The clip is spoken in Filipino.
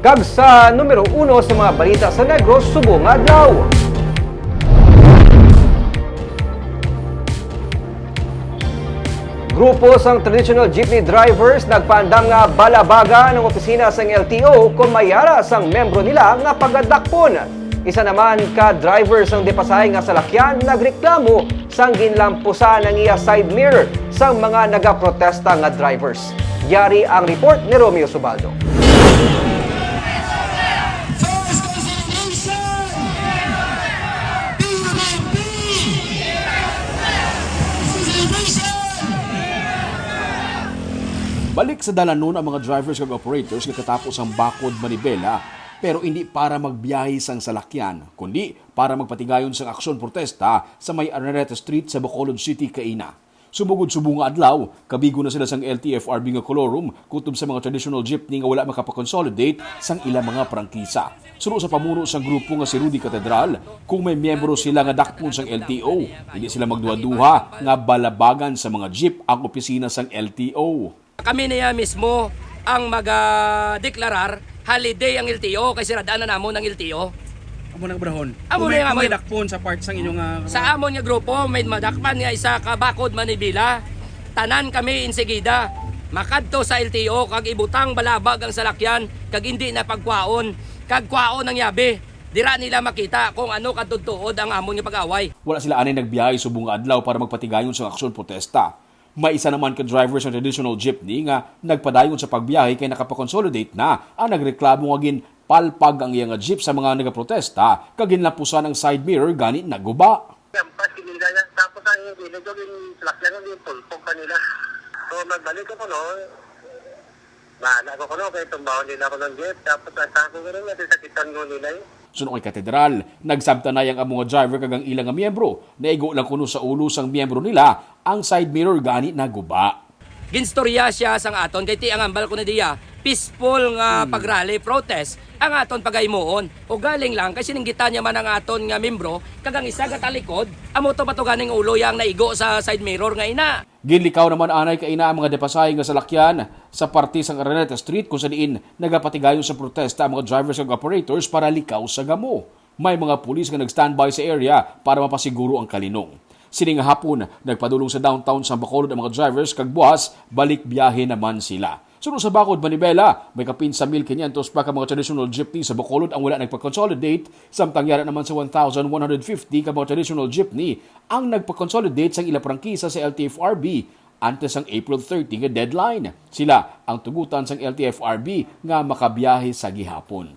Kag sa numero uno sa mga balita sa Negros, subong adlaw. Grupo sang traditional jeepney drivers nagpaandam nga balabaga ng opisina sang LTO kung mayara sang membro nila nga pagadakpon. Isa naman ka driver sang depasay nga salakyan nagreklamo sang ginlampusan ng iya side mirror sang mga nagaprotesta nga drivers. Yari ang report ni Romeo Subaldo. Balik sa dalanon ang mga drivers kag operators nga katapos ang bakod manibela pero hindi para magbiyahe sang salakyan, kundi para magpatigayon sang aksyon protesta sa may Araneta Street sa Bacolod City, Kaina. Sumugod-subong nga adlaw, kabigo na sila sang LTFRB nga kolorum kutob sa mga traditional jeepney nga wala makapakonsolidate sang ilang mga prangkisa. Suno sa pamuno sang grupo nga si Rudy Catedral, kung may miyembro sila nga dakpon sang LTO, hindi sila magduha-duha nga balabagan sa mga jeep ang opisina sang LTO. Kami niya mismo ang mag-deklarar holiday ang LTO kasi radaan na namon ang LTO. Amo nang brahon. Amo na may, nga, may dakpon sa part sang inyong uh, Sa amon nga grupo may madakpan nga isa ka bakod Manibila. Tanan kami insigida. Makadto sa LTO kag ibutang balabag ang salakyan kag hindi na pagkwaon kag kwaon ang yabi. Dira nila makita kung ano kadtuod ang amon nga pag-away. Wala sila anay nagbiyahe subong nga adlaw para magpatigayon sa aksyon protesta. May isa naman ka driver sa traditional jeepney nga nagpadayon sa pagbiyahe kay nakapakonsolidate na ang nagreklamo nga gin palpag ang iyang jeep sa mga nagaprotesta kag ginlapusan ang side mirror gani naguba. Tapos ang hindi nyo yung salakyan yung tulpog kanila. So magbalik ako no. Bahala ko no. Kaya tumbawan nila ako ng jeep. Tapos ang sako ko rin natin sakitan ko nila eh. Suno kay katedral, nagsabtanay ang among driver kag ang ilang nga miyembro. Naigo lang kuno sa ulo sang miyembro nila ang side mirror gani naguba. Ginstorya siya sang aton kay ti ang ambal ko na diya peaceful nga pagrally protest ang aton pagaymoon o galing lang kasi ninggita niya man ang aton nga membro kagang isa ka talikod amo to patuganing ulo yang naigo sa side mirror nga ina Ginlikaw naman anay kaina ang mga depasay nga salakyan sa parte sang Araneta Street kung sa diin nagapatigayon sa protesta ang mga drivers ug operators para likaw sa gamo. May mga pulis nga nag-standby sa area para mapasiguro ang kalinong. Sini nga hapon, nagpadulong sa downtown sa Bacolod ang mga drivers kag buwas, balik biyahe naman sila. Sunod sa Bacod, Manibela, may kapin sa 1,500 pa ka mga traditional jeepney sa Bacolod. Ang wala nagpa-consolidate, samtang yara naman sa 1,150 ka mga traditional jeepney. Ang nagpa-consolidate sa ilang prangkisa sa LTFRB antes ang April 30 nga deadline. Sila ang tugutan sa LTFRB nga makabiyahe sa gihapon.